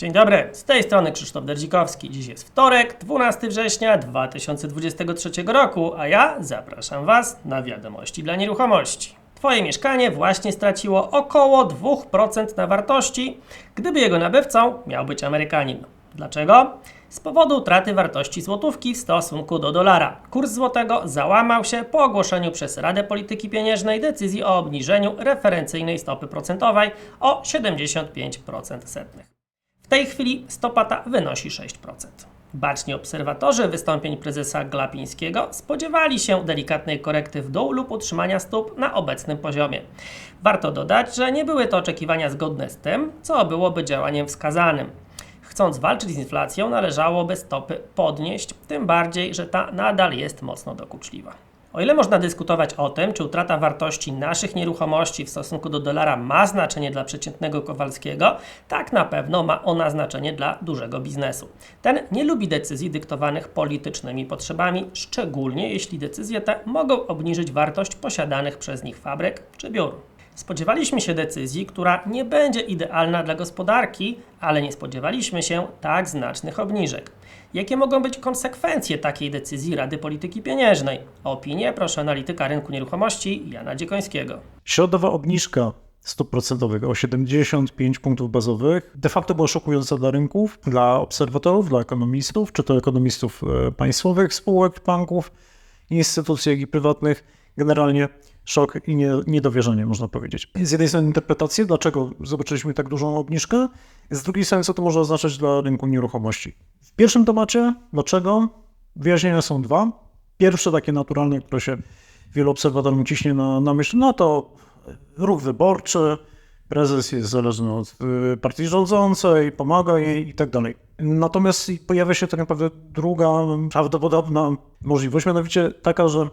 Dzień dobry, z tej strony Krzysztof Derdzikowski. Dziś jest wtorek, 12 września 2023 roku, a ja zapraszam Was na wiadomości dla nieruchomości. Twoje mieszkanie właśnie straciło około 2% na wartości, gdyby jego nabywcą miał być Amerykanin. Dlaczego? Z powodu utraty wartości złotówki w stosunku do dolara. Kurs złotego załamał się po ogłoszeniu przez Radę Polityki Pieniężnej decyzji o obniżeniu referencyjnej stopy procentowej o 75% setnych. Tej chwili stopa ta wynosi 6%. Baczni obserwatorzy wystąpień prezesa Glapińskiego spodziewali się delikatnej korekty w dół lub utrzymania stóp na obecnym poziomie. Warto dodać, że nie były to oczekiwania zgodne z tym, co byłoby działaniem wskazanym. Chcąc walczyć z inflacją, należałoby stopy podnieść, tym bardziej, że ta nadal jest mocno dokuczliwa. O ile można dyskutować o tym, czy utrata wartości naszych nieruchomości w stosunku do dolara ma znaczenie dla przeciętnego Kowalskiego, tak na pewno ma ona znaczenie dla dużego biznesu. Ten nie lubi decyzji dyktowanych politycznymi potrzebami, szczególnie jeśli decyzje te mogą obniżyć wartość posiadanych przez nich fabryk czy biur. Spodziewaliśmy się decyzji, która nie będzie idealna dla gospodarki, ale nie spodziewaliśmy się tak znacznych obniżek. Jakie mogą być konsekwencje takiej decyzji Rady Polityki Pieniężnej? O opinię proszę analityka rynku nieruchomości Jana Dziekońskiego. Środowa obniżka stóp procentowych o 75 punktów bazowych de facto była szokująca dla rynków, dla obserwatorów, dla ekonomistów, czy to ekonomistów e, państwowych, spółek, banków, instytucji, jak i prywatnych. Generalnie szok i nie, niedowierzanie, można powiedzieć. Z jednej strony interpretacje, dlaczego zobaczyliśmy tak dużą obniżkę, z drugiej strony, co to może oznaczać dla rynku nieruchomości. W pierwszym temacie, dlaczego? Wyjaśnienia są dwa. Pierwsze, takie naturalne, które się wielu obserwatorom ciśnie na, na myśl, no to ruch wyborczy, prezes jest zależny od y, partii rządzącej, pomaga jej i tak dalej. Natomiast pojawia się tak naprawdę druga prawdopodobna możliwość, mianowicie taka, że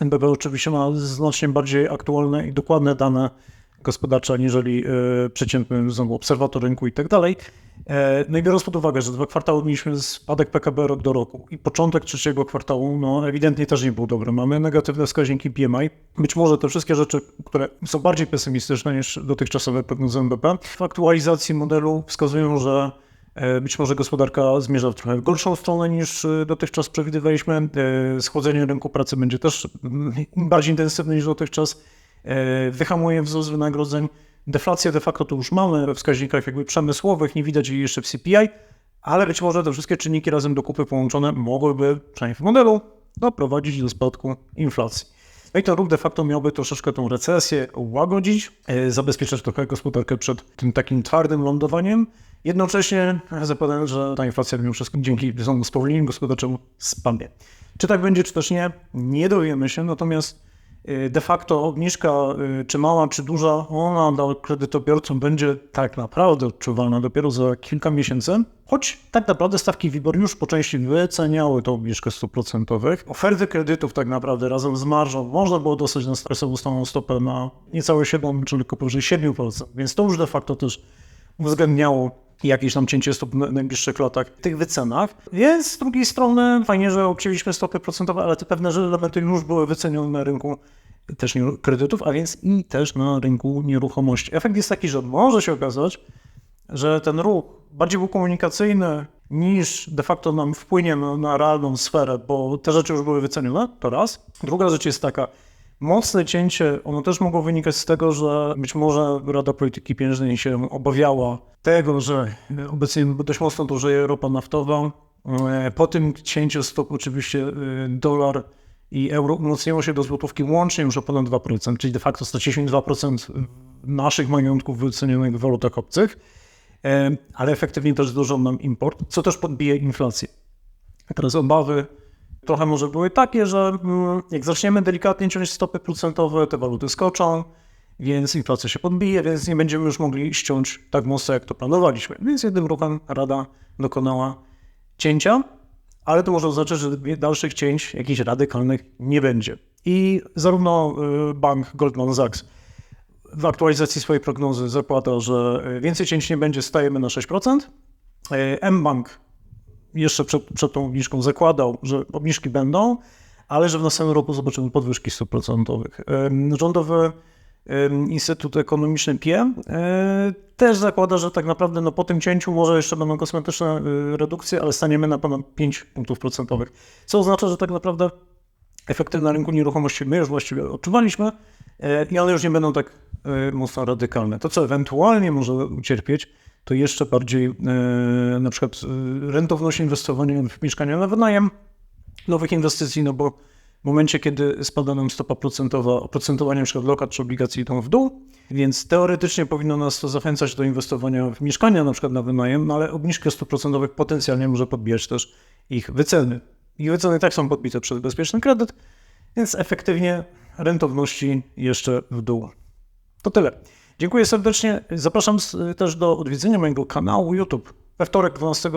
NBP oczywiście ma znacznie bardziej aktualne i dokładne dane gospodarcze, aniżeli y, przeciętny znowu obserwator rynku i tak dalej. E, No i biorąc pod uwagę, że dwa kwartały mieliśmy spadek PKB rok do roku i początek trzeciego kwartału, no ewidentnie też nie był dobry. Mamy negatywne wskaźniki PMI. Być może te wszystkie rzeczy, które są bardziej pesymistyczne niż dotychczasowe prognozy NBP, w aktualizacji modelu wskazują, że e, być może gospodarka zmierza w trochę gorszą stronę niż e, dotychczas przewidywaliśmy. E, Schłodzenie rynku pracy będzie też mm, bardziej intensywne niż dotychczas. E, Wyhamuje wzrost wynagrodzeń. Deflację de facto to już mamy we wskaźnikach jakby przemysłowych, nie widać jej jeszcze w CPI, ale być może te wszystkie czynniki razem do kupy połączone mogłyby, przynajmniej w modelu, doprowadzić do spadku inflacji. No i ten ruch de facto miałby troszeczkę tą recesję łagodzić, e, zabezpieczać trochę gospodarkę przed tym takim twardym lądowaniem. Jednocześnie zapewniam, że ta inflacja mimo wszystko dzięki spowolnieniu gospodarczemu spadnie. Czy tak będzie, czy też nie, nie dowiemy się, natomiast de facto obniżka, y, czy mała, czy duża, ona dla kredytobiorców będzie tak naprawdę odczuwalna dopiero za kilka miesięcy, choć tak naprawdę stawki WIBOR już po części wyceniały tą obniżkę stóp procentowych. Oferty kredytów tak naprawdę razem z marżą można było dostać na stresową stałą stopę na niecałe 7, czy tylko powyżej 7%, więc to już de facto też uwzględniało jakieś tam cięcie stóp w najbliższych latach tych wycenach. Więc z drugiej strony fajnie, że obcięliśmy stopy procentowe, ale te pewne elementy już były wycenione na rynku też kredytów, a więc i też na rynku nieruchomości. Efekt jest taki, że może się okazać, że ten ruch bardziej był komunikacyjny niż de facto nam wpłynie na, na realną sferę, bo te rzeczy już były wycenione, to raz. Druga rzecz jest taka, mocne cięcie, ono też mogło wynikać z tego, że być może Rada Polityki Pieniężnej się obawiała tego, że obecnie dość mocno drożeje ropa naftowa. E, Po tym cięciu stop oczywiście e, dolar i euro umocniło się do złotówki łącznie już o ponad 2%, czyli de facto straciliśmy 2% naszych majątków wycenionych w walutach obcych, E, ale efektywnie też zdrożał nam import, co też podbije inflację. A Teraz obawy trochę może były takie, że mm, jak zaczniemy delikatnie ciąć stopy procentowe, te waluty skoczą, więc inflacja się podbije, więc nie będziemy już mogli ściąć tak mocno, jak to planowaliśmy. Więc jednym ruchem Rada dokonała cięcia, ale to może oznaczać, że dalszych cięć jakichś radykalnych nie będzie. I zarówno y, bank Goldman Sachs w aktualizacji swojej prognozy zakłada, że y, więcej cięć nie będzie, stajemy na 6%. Y, mBank jeszcze przed, przed tą obniżką zakładał, że obniżki będą, ale że w następnym roku zobaczymy podwyżki stóp procentowych. Rządowy Instytut Ekonomiczny PIE też zakłada, że tak naprawdę no, po tym cięciu może jeszcze będą kosmetyczne e, redukcje, ale staniemy na ponad 5 punktów procentowych. Co oznacza, że tak naprawdę efekty na rynku nieruchomości my już właściwie odczuwaliśmy e, i one już nie będą tak e, mocno radykalne. To, co ewentualnie może ucierpieć, to jeszcze bardziej e, na przykład e, rentowność inwestowania w mieszkania na wynajem, nowych inwestycji, no bo w momencie, kiedy spada nam stopa procentowa, oprocentowanie np. lokat czy obligacji idą w dół, więc teoretycznie powinno nas to zachęcać do inwestowania w mieszkania na przykład na wynajem, no ale obniżka stóp procentowych potencjalnie może podbijać też ich wyceny. Ich wyceny tak są podbite przez bezpieczny kredyt, więc efektywnie rentowności jeszcze w dół. To tyle. Dziękuję serdecznie. Zapraszam też do odwiedzenia mojego kanału YouTube we wtorek 12 e,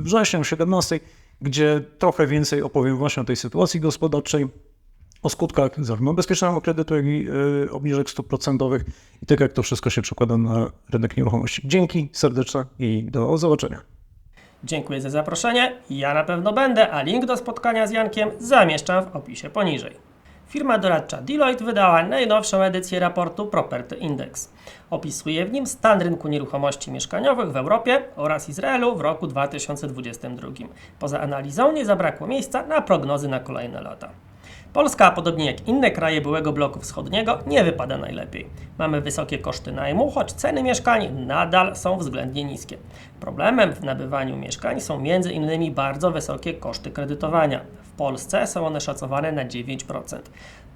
września o 17, gdzie trochę więcej opowiem właśnie o tej sytuacji gospodarczej, o skutkach zarówno bezpiecznego kredytu, jak i e, obniżek stóp procentowych i tak jak to wszystko się przekłada na rynek nieruchomości. Dzięki serdeczne i do zobaczenia. Dziękuję za zaproszenie. Ja na pewno będę, a link do spotkania z Jankiem zamieszczam w opisie poniżej. Firma doradcza Deloitte wydała najnowszą edycję raportu Property Index. Opisuje w nim stan rynku nieruchomości mieszkaniowych w Europie oraz Izraelu w roku 2022. Poza analizą nie zabrakło miejsca na prognozy na kolejne lata. Polska, podobnie jak inne kraje byłego bloku wschodniego, nie wypada najlepiej. Mamy wysokie koszty najmu, choć ceny mieszkań nadal są względnie niskie. Problemem w nabywaniu mieszkań są m.in. bardzo wysokie koszty kredytowania. Polsce są one szacowane na 9%.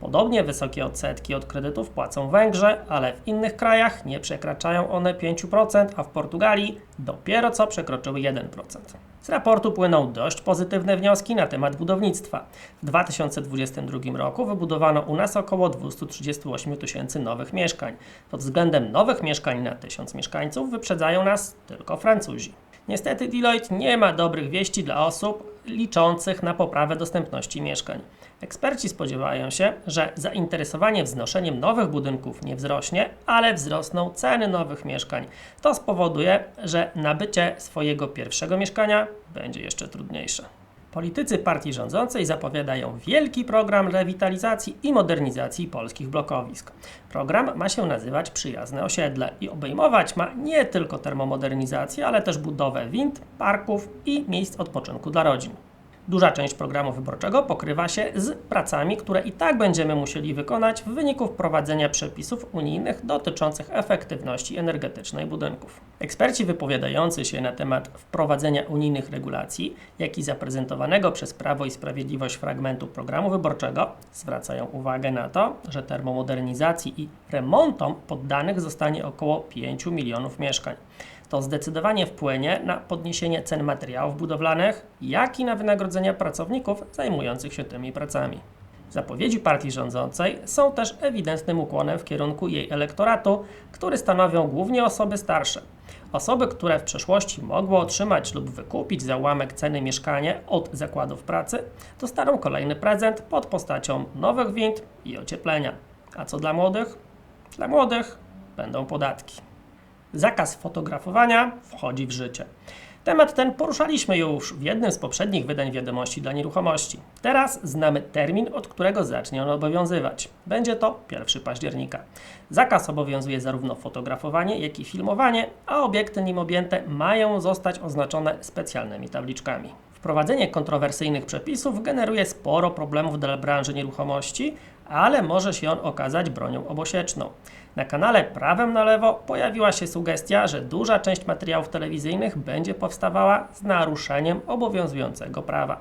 Podobnie wysokie odsetki od kredytów płacą Węgrzy, ale w innych krajach nie przekraczają one 5%, a w Portugalii dopiero co przekroczyły 1%. Z raportu płyną dość pozytywne wnioski na temat budownictwa. W 2022 roku wybudowano u nas około 238 tysięcy nowych mieszkań. Pod względem nowych mieszkań na 1000 mieszkańców wyprzedzają nas tylko Francuzi. Niestety Deloitte nie ma dobrych wieści dla osób liczących na poprawę dostępności mieszkań. Eksperci spodziewają się, że zainteresowanie wznoszeniem nowych budynków nie wzrośnie, ale wzrosną ceny nowych mieszkań. To spowoduje, że nabycie swojego pierwszego mieszkania będzie jeszcze trudniejsze. Politycy partii rządzącej zapowiadają wielki program rewitalizacji i modernizacji polskich blokowisk. Program ma się nazywać Przyjazne Osiedle i obejmować ma nie tylko termomodernizację, ale też budowę wind, parków i miejsc odpoczynku dla rodzin. Duża część programu wyborczego pokrywa się z pracami, które i tak będziemy musieli wykonać w wyniku wprowadzenia przepisów unijnych dotyczących efektywności energetycznej budynków. Eksperci wypowiadający się na temat wprowadzenia unijnych regulacji, jak i zaprezentowanego przez Prawo i Sprawiedliwość fragmentu programu wyborczego, zwracają uwagę na to, że termomodernizacji i remontom poddanych zostanie około 5 milionów mieszkań to zdecydowanie wpłynie na podniesienie cen materiałów budowlanych, jak i na wynagrodzenia pracowników zajmujących się tymi pracami. Zapowiedzi partii rządzącej są też ewidentnym ukłonem w kierunku jej elektoratu, który stanowią głównie osoby starsze. Osoby, które w przeszłości mogły otrzymać lub wykupić za ułamek ceny mieszkanie od zakładów pracy, dostaną kolejny prezent pod postacią nowych wind i ocieplenia. A co dla młodych? Dla młodych będą podatki. Zakaz fotografowania wchodzi w życie. Temat ten poruszaliśmy już w jednym z poprzednich wydań wiadomości dla nieruchomości. Teraz znamy termin, od którego zacznie on obowiązywać. Będzie to 1 października. Zakaz obowiązuje zarówno fotografowanie, jak i filmowanie, a obiekty nim objęte mają zostać oznaczone specjalnymi tabliczkami. Wprowadzenie kontrowersyjnych przepisów generuje sporo problemów dla branży nieruchomości, ale może się on okazać bronią obosieczną. Na kanale Prawem na lewo pojawiła się sugestia, że duża część materiałów telewizyjnych będzie powstawała z naruszeniem obowiązującego prawa.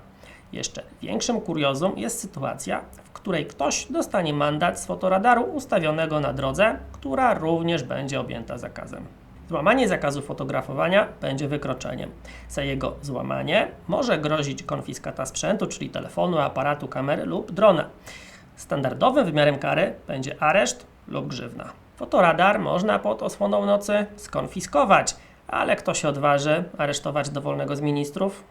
Jeszcze większym kuriozum jest sytuacja, w której ktoś dostanie mandat z fotoradaru ustawionego na drodze, która również będzie objęta zakazem. Złamanie zakazu fotografowania będzie wykroczeniem. Za jego złamanie może grozić konfiskata sprzętu, czyli telefonu, aparatu, kamery lub drona. Standardowym wymiarem kary będzie areszt lub grzywna. Fotoradar można pod osłoną nocy skonfiskować, ale kto się odważy aresztować dowolnego z ministrów?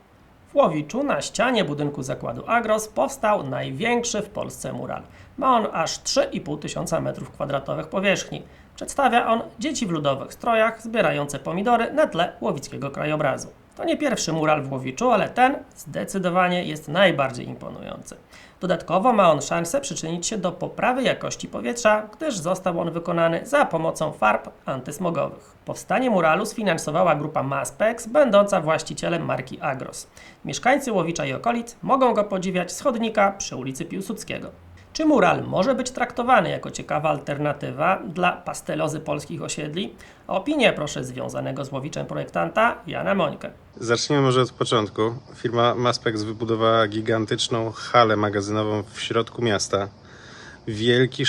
W Łowiczu na ścianie budynku zakładu Agros powstał największy w Polsce mural. Ma on aż 3,5 tysiąca metrów kwadratowych powierzchni. Przedstawia on dzieci w ludowych strojach zbierające pomidory na tle łowickiego krajobrazu. To nie pierwszy mural w Łowiczu, ale ten zdecydowanie jest najbardziej imponujący. Dodatkowo ma on szansę przyczynić się do poprawy jakości powietrza, gdyż został on wykonany za pomocą farb antysmogowych. Powstanie muralu sfinansowała grupa Maspex, będąca właścicielem marki Agros. Mieszkańcy Łowicza i okolic mogą go podziwiać z chodnika przy ulicy Piłsudskiego. Czy mural może być traktowany jako ciekawa alternatywa dla pastelozy polskich osiedli? Opinię proszę związanego z Łowiczem projektanta Jana Mońkę. Zacznijmy może od początku. Firma Maspex wybudowała gigantyczną halę magazynową w środku miasta. Wielki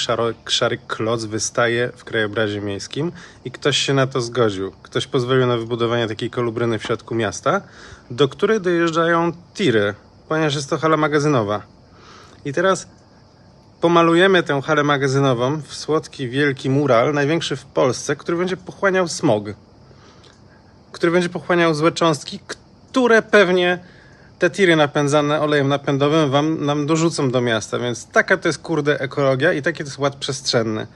szary kloc wystaje w krajobrazie miejskim i ktoś się na to zgodził. Ktoś pozwolił na wybudowanie takiej kolubryny w środku miasta, do której dojeżdżają tiry, ponieważ jest to hala magazynowa. I teraz pomalujemy tę halę magazynową w słodki, wielki mural, największy w Polsce, który będzie pochłaniał smog który będzie pochłaniał złe cząstki, które pewnie te tiry napędzane olejem napędowym wam, nam dorzucą do miasta, więc taka to jest kurde ekologia i taki to jest ład przestrzenny.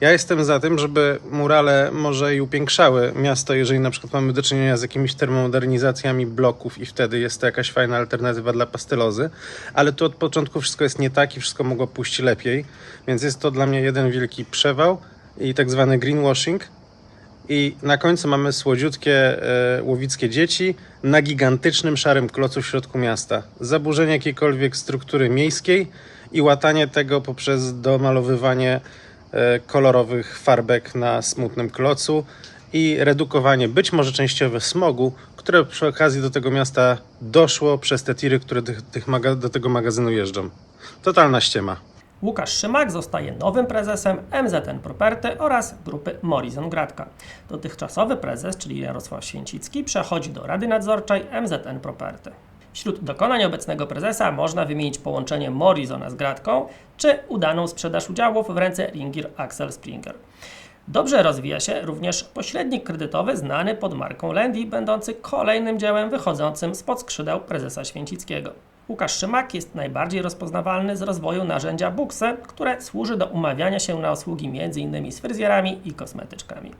Ja jestem za tym, żeby murale może i upiększały miasto, jeżeli na przykład mamy do czynienia z jakimiś termomodernizacjami bloków i wtedy jest to jakaś fajna alternatywa dla pastelozy, ale tu od początku wszystko jest nie tak i wszystko mogło pójść lepiej, więc jest to dla mnie jeden wielki przewał i tak zwany greenwashing, i na końcu mamy słodziutkie e, łowickie dzieci na gigantycznym szarym klocu w środku miasta. Zaburzenie jakiejkolwiek struktury miejskiej i łatanie tego poprzez domalowywanie kolorowych farbek na smutnym klocu i redukowanie być może częściowe smogu, które przy okazji do tego miasta doszło przez te tiry, które tych, tych do tego magazynu jeżdżą. Totalna ściema. Łukasz Szymak zostaje nowym prezesem MZN Property oraz grupy Morrison Gradka. Dotychczasowy prezes, czyli Jarosław Święcicki, przechodzi do Rady Nadzorczej MZN Property. Wśród dokonań obecnego prezesa można wymienić połączenie Morrisona z Gradką czy udaną sprzedaż udziałów w ręce Ringier Axel Springer. Dobrze rozwija się również pośrednik kredytowy znany pod marką Lendi, będący kolejnym dziełem wychodzącym spod skrzydeł prezesa Święcickiego. Łukasz Szymak jest najbardziej rozpoznawalny z rozwoju narzędzia Buxy, które służy do umawiania się na usługi m.in. z fryzjerami i kosmetyczkami.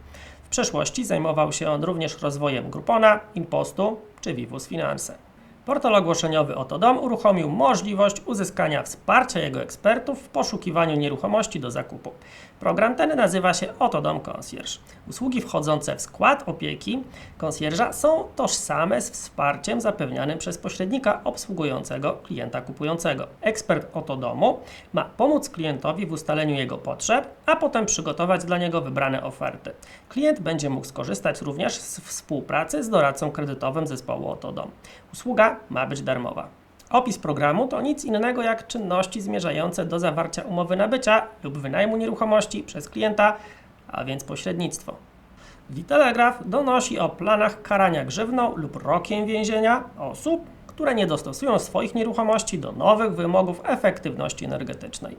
W przeszłości zajmował się on również rozwojem Groupona, Impostu czy Vivus Finance. Portal ogłoszeniowy Otodom uruchomił możliwość uzyskania wsparcia jego ekspertów w poszukiwaniu nieruchomości do zakupu. Program ten nazywa się Otodom Concierge. Usługi wchodzące w skład opieki konsjerża są tożsame z wsparciem zapewnianym przez pośrednika obsługującego klienta kupującego. Ekspert Otodomu ma pomóc klientowi w ustaleniu jego potrzeb, a potem przygotować dla niego wybrane oferty. Klient będzie mógł skorzystać również z współpracy z doradcą kredytowym zespołu Otodom. Usługa ma być darmowa. Opis programu to nic innego jak czynności zmierzające do zawarcia umowy nabycia lub wynajmu nieruchomości przez klienta, a więc pośrednictwo. Witelegraf donosi o planach karania grzywną lub rokiem więzienia osób, które nie dostosują swoich nieruchomości do nowych wymogów efektywności energetycznej.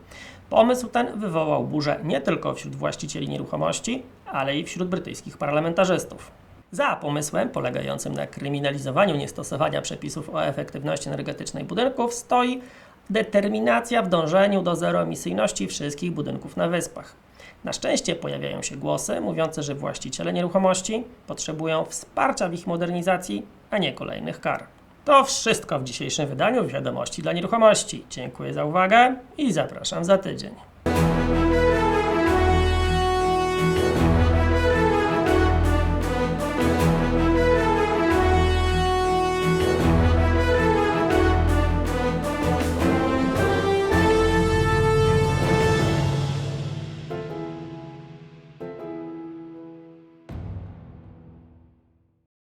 Pomysł ten wywołał burzę nie tylko wśród właścicieli nieruchomości, ale i wśród brytyjskich parlamentarzystów. Za pomysłem polegającym na kryminalizowaniu niestosowania przepisów o efektywności energetycznej budynków stoi determinacja w dążeniu do zeroemisyjności wszystkich budynków na wyspach. Na szczęście pojawiają się głosy mówiące, że właściciele nieruchomości potrzebują wsparcia w ich modernizacji, a nie kolejnych kar. To wszystko w dzisiejszym wydaniu Wiadomości dla Nieruchomości. Dziękuję za uwagę i zapraszam za tydzień.